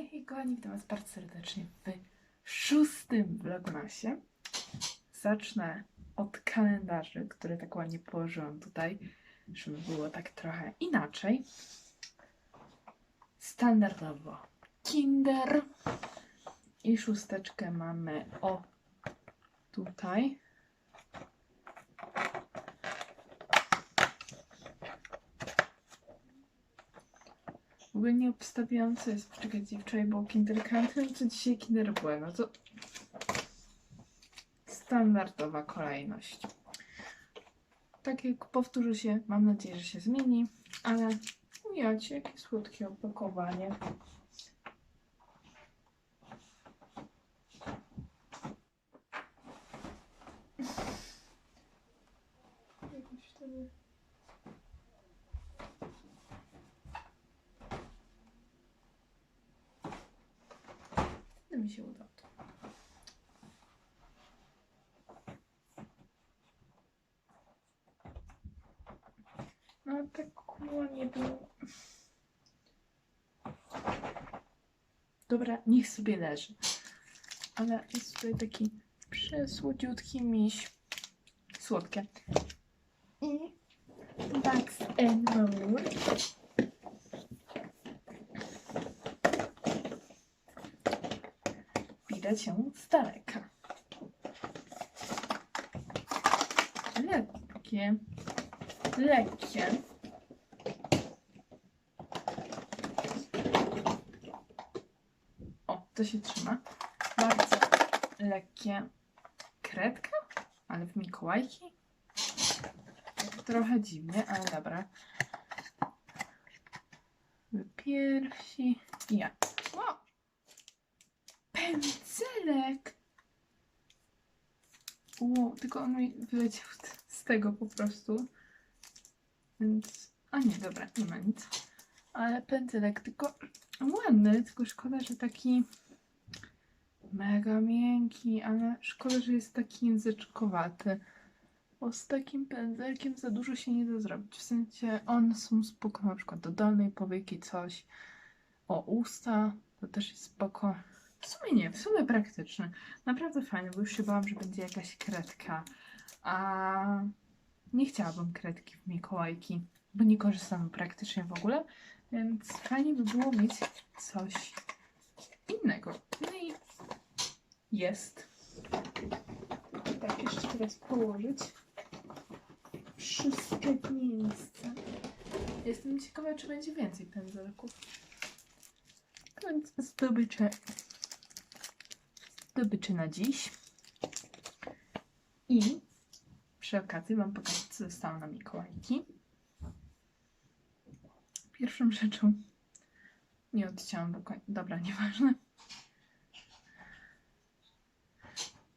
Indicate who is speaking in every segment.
Speaker 1: Hej, hej kochani, witam was bardzo serdecznie w szóstym vlogmasie. Zacznę od kalendarzy, które tak ładnie położyłam tutaj, żeby było tak trochę inaczej. Standardowo Kinder i szósteczkę mamy o tutaj. W ogóle nie obstawiałam, co jest. Poczekajcie, wczoraj było Kinder Country, co dzisiaj Kinder Bueno. To standardowa kolejność. Tak jak powtórzy się, mam nadzieję, że się zmieni, ale ujacie, jakie słodkie opakowanie. Jakoś wtedy... No mi się udało to. No tak ładnie było. Dobra, niech sobie leży. Ale jest tutaj taki przesłodziutki miś. Słodkie. I Bugs and More. Widać ją z daleka. Lekkie. O, to się trzyma. Bardzo lekkie. Kredka? Ale w Mikołajki? Trochę dziwnie, ale dobra. Piersi. Ja. O! Pędzelek! Wow, tylko on mi wyleciał z tego po prostu. Więc. A nie, dobra, nie ma nic. Ale pędzelek, tylko ładny, tylko szkoda, że taki mega miękki, ale szkoda, że jest taki języczkowaty. Bo z takim pędzelkiem za dużo się nie da zrobić. W sensie one są spoko, na przykład do dolnej powieki coś. O usta, to też jest spoko. W sumie nie, w sumie praktyczny. Naprawdę fajny, bo już się bałam, że będzie jakaś kredka. A nie chciałabym kredki w Mikołajki, bo nie korzystam praktycznie w ogóle, więc fajnie by było mieć coś innego. No jest. Tak, jeszcze teraz położyć wszystkie miejsca. Jestem ciekawa, czy będzie więcej pędzelków. Więc zdobycze, zdobycze na dziś. I przy okazji Wam pokażę, co dostałam na Mikołajki. Pierwszą rzeczą nie odcięłam do. Dobra, nieważne.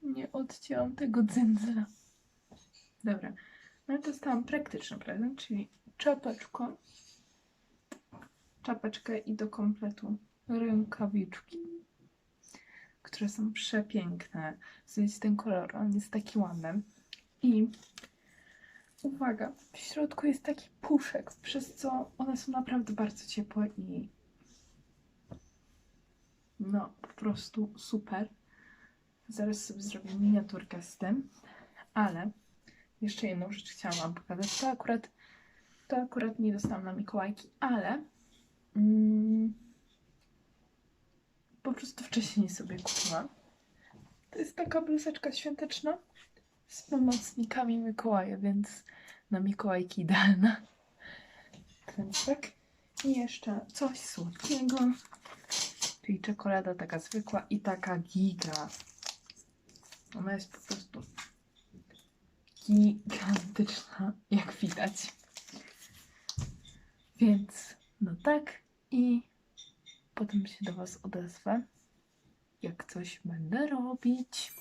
Speaker 1: Nie odcięłam tego dzędzla. Dobra. No i dostałam praktyczny prezent, czyli czapeczkę. Czapeczkę i do kompletu rękawiczki, które są przepiękne. Widzicie ten kolor, on jest taki ładny. I uwaga, w środku jest taki puszek, przez co one są naprawdę bardzo ciepłe i no po prostu super. Zaraz sobie zrobię miniaturkę z tym, ale jeszcze jedną rzecz chciałam wam pokazać. To akurat, to akurat nie dostałam na Mikołajki, ale mm, po prostu wcześniej sobie kupiłam. To jest taka bluzeczka świąteczna z pomocnikami Mikołaja, więc na Mikołajki idealna. Tak. I jeszcze coś słodkiego, czyli czekolada taka zwykła i taka giga. Ona jest po prostu gigantyczna, jak widać. Więc no tak i potem się do Was odezwę, jak coś będę robić.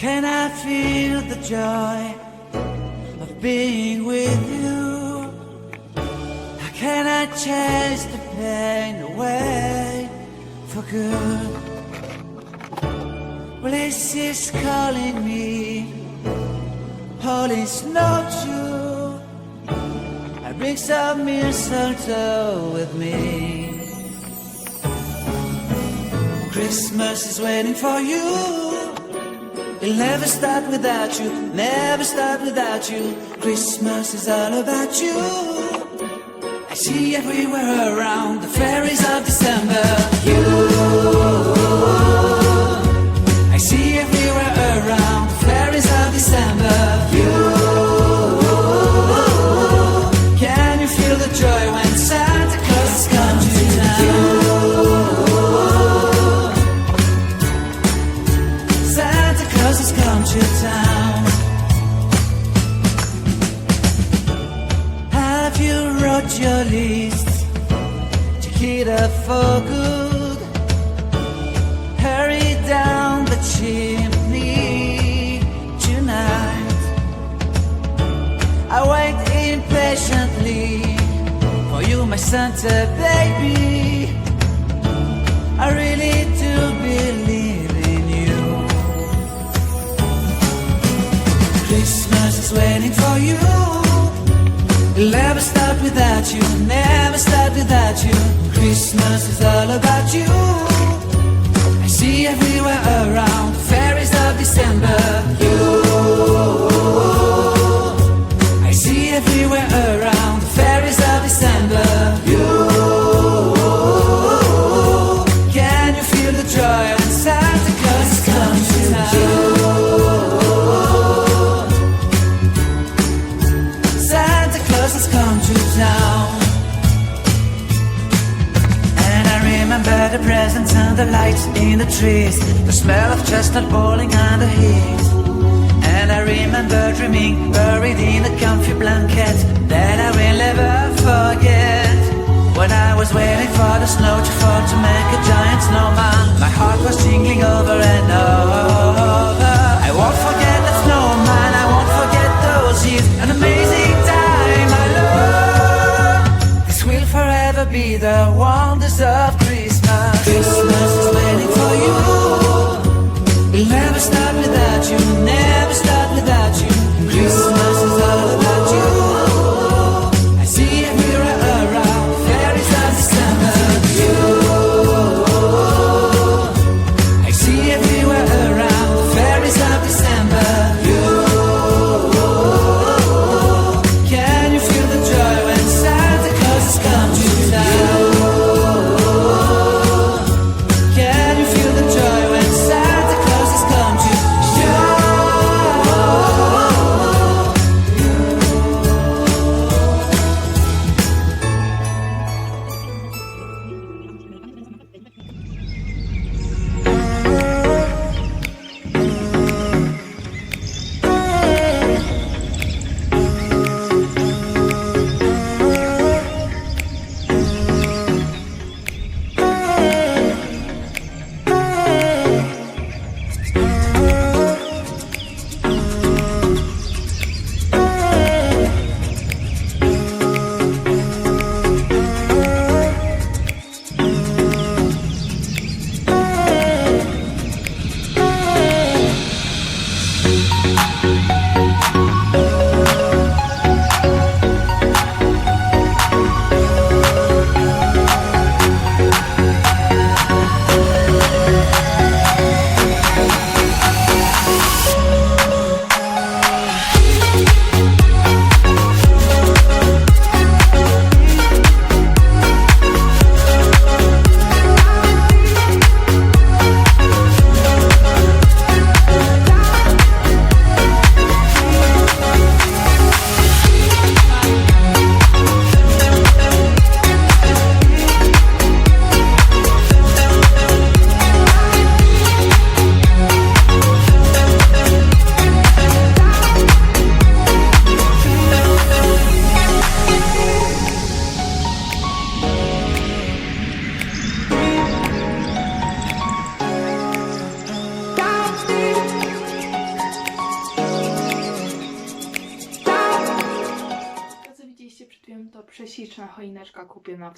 Speaker 2: Can I feel the joy of being with you? Can I chase the pain away for good? Well, this is calling me falling snow too. I bring some mistletoe with me. Christmas is waiting for you. It'll never start without you, never start without you. Christmas is all about you. See everywhere around the fairies of December. You, I wait impatiently for you, my Santa baby. I really do believe in you. Christmas is waiting for you. It'll never start without you, never start without you. Christmas is all about you. I see everywhere around fairies of December. You, around fairies of December. You, can you feel the joy when Santa Claus is coming to town? Santa Claus has come to town. And I remember the presents and the lights in the trees, the smell of chestnut boiling on the heat. Remember dreaming, buried in a comfy blanket that I will never forget. When I was waiting for the snow to fall to make a giant snowman, my heart was jingling over and over. I won't forget that snowman, I won't forget those years, an amazing time I love. This will forever be the wonders of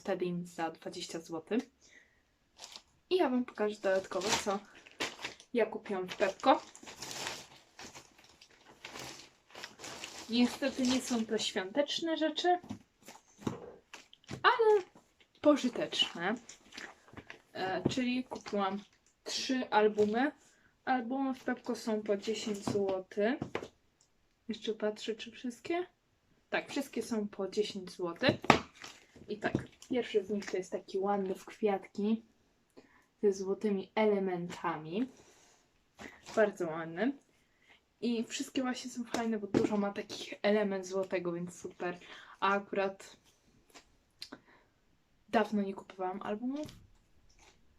Speaker 1: kupiona w Tedim za 20 zł. I ja wam pokażę dodatkowo co ja kupiłam w Pepko. Niestety nie są to świąteczne rzeczy, ale pożyteczne. E, czyli kupiłam trzy albumy. Albumy w Pepko są po 10 zł. Jeszcze patrzę, czy wszystkie? Tak, wszystkie są po 10 zł. I tak, pierwszy z nich to jest taki ładny w kwiatki ze złotymi elementami. Bardzo ładny. I wszystkie właśnie są fajne, bo dużo ma takich element złotego, więc super. A akurat dawno nie kupowałam albumów,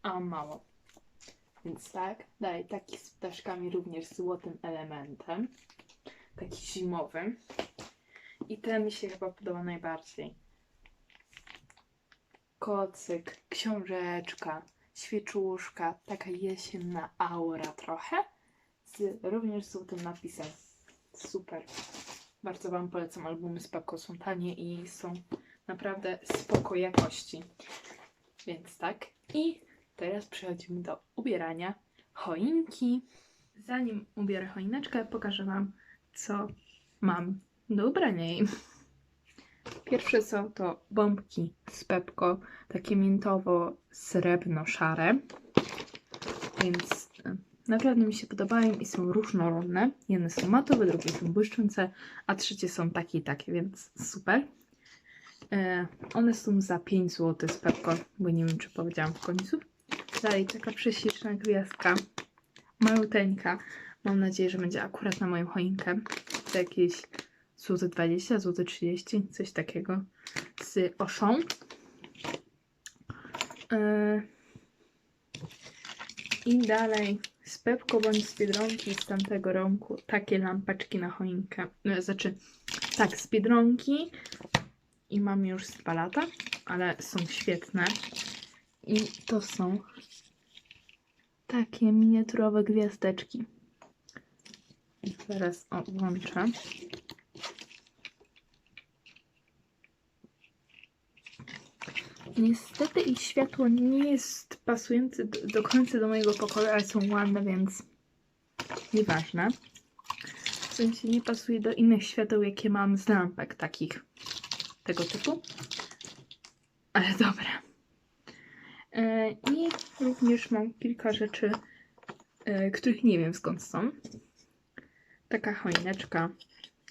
Speaker 1: a mało. Więc tak, dalej taki z ptaszkami również złotym elementem. Taki zimowy. I ten mi się chyba podoba najbardziej. Kocyk, książeczka, świeczuszka, taka jesienna aura trochę. Z również złotym napisem. Super. Bardzo Wam polecam albumy z Pepko. Są tanie i są naprawdę spoko jakości. Więc tak. I teraz przechodzimy do ubierania choinki. Zanim ubiorę choineczkę, pokażę Wam, co mam do ubrania jej. Pierwsze są to bombki z Pepko, takie mintowo-srebrno-szare. Więc e, naprawdę mi się podobają i są różnorodne. Jedne są matowe, drugie są błyszczące, a trzecie są takie i takie, więc super. E, one są za 5 zł z Pepko, bo nie wiem, czy powiedziałam w końcu. Dalej taka prześliczna gwiazdka, maluteńka. Mam nadzieję, że będzie akurat na moją choinkę. To jakieś złote 20, złote 30, coś takiego z oszą. E, I dalej z Pepko bądź z Biedronki z tamtego roku takie lampeczki na choinkę. E, Znaczy, tak, z Biedronki i mam już z lata, ale są świetne. I to są takie miniaturowe gwiazdeczki. Teraz o, włączę. Niestety ich światło nie jest pasujące do, do końca do mojego pokoju, ale są ładne, więc nieważne. W sensie nie pasuje do innych świateł, jakie mam z lampek takich tego typu. Ale dobra. E, I również mam kilka rzeczy, e, których nie wiem skąd są. Taka choineczka.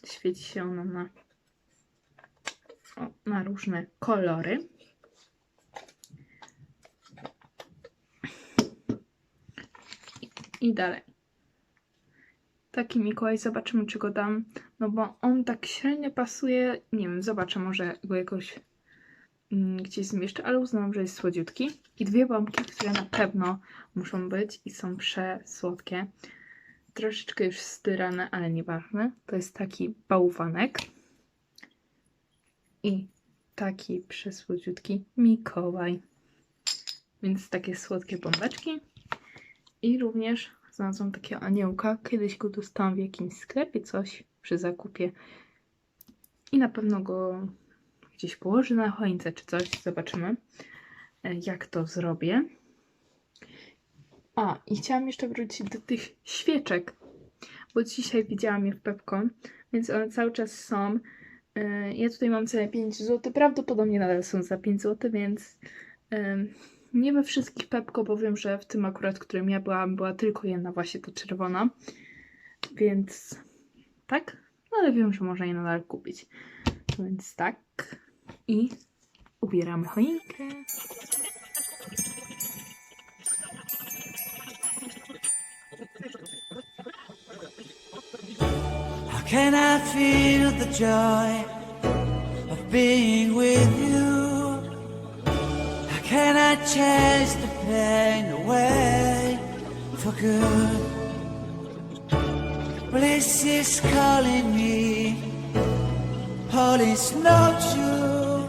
Speaker 1: Świeci się ona na, na różne kolory. I dalej. Taki Mikołaj, zobaczymy czy go dam. No bo on tak średnio pasuje. Nie wiem, zobaczę, może go jakoś mm, gdzieś zmieszczę, ale uznałam, że jest słodziutki. I dwie bombki, które na pewno muszą być i są przesłodkie. Troszeczkę już styrane, ale nieważne. To jest taki bałwanek. I taki przesłodziutki Mikołaj. Więc takie słodkie bombeczki. I również znalazłam takiego aniołka. Kiedyś go dostałam w jakimś sklepie, coś przy zakupie. I na pewno go gdzieś położę na choince czy coś. Zobaczymy, e, jak to zrobię. A, i chciałam jeszcze wrócić do tych świeczek, bo dzisiaj widziałam je w Pepko, więc one cały czas są. E, Ja tutaj mam całe 5 zł, prawdopodobnie nadal są za 5 zł, więc nie we wszystkich Pepko, bo wiem, że w tym akurat, którym ja byłam, była tylko jedna właśnie ta czerwona, więc tak, no ale wiem, że można je nadal kupić. Więc tak i ubieramy choinkę.
Speaker 2: How can I feel the joy of being with you? Can I chase the pain away for good? Bliss is calling me, holy snow true.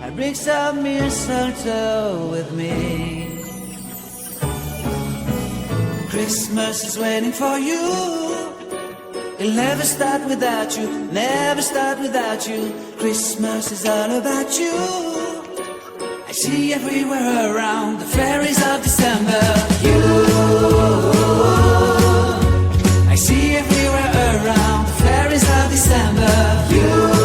Speaker 2: I bring some mistletoe with me. Christmas is waiting for you. It'll never start without you, never start without you. Christmas is all about you. I see everywhere around the fairies of December. You. I see everywhere around the fairies of December. You.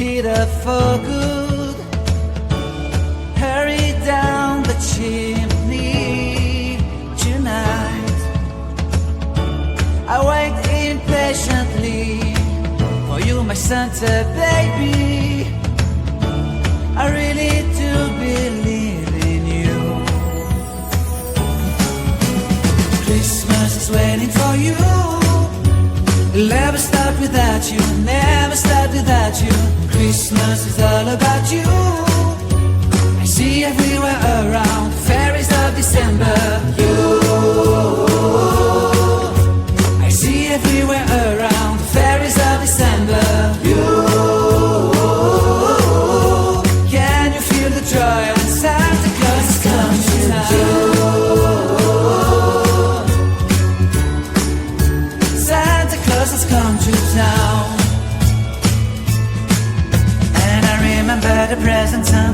Speaker 2: Hit up for good? Hurry down the chimney tonight. I wait impatiently for you, my Santa baby. I really do believe in you. Christmas is waiting for you. It'll never start without you, never start without you. Christmas is all about you. I see everywhere around fairies of December. You,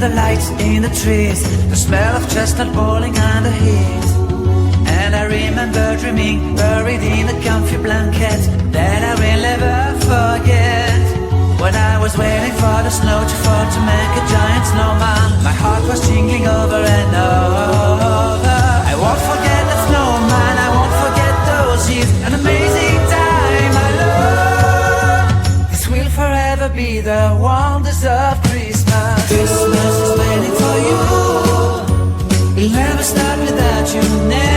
Speaker 2: the lights in the trees, the smell of chestnut boiling under heat. And I remember dreaming, buried in a comfy blanket that I will never forget. When I was waiting for the snow to fall to make a giant snowman, my heart was tingling over and over. I won't forget the snowman, I won't forget those years, an amazing time I love. This will forever be the one deserved. Christmas is waiting for you. You'll never start without you. Never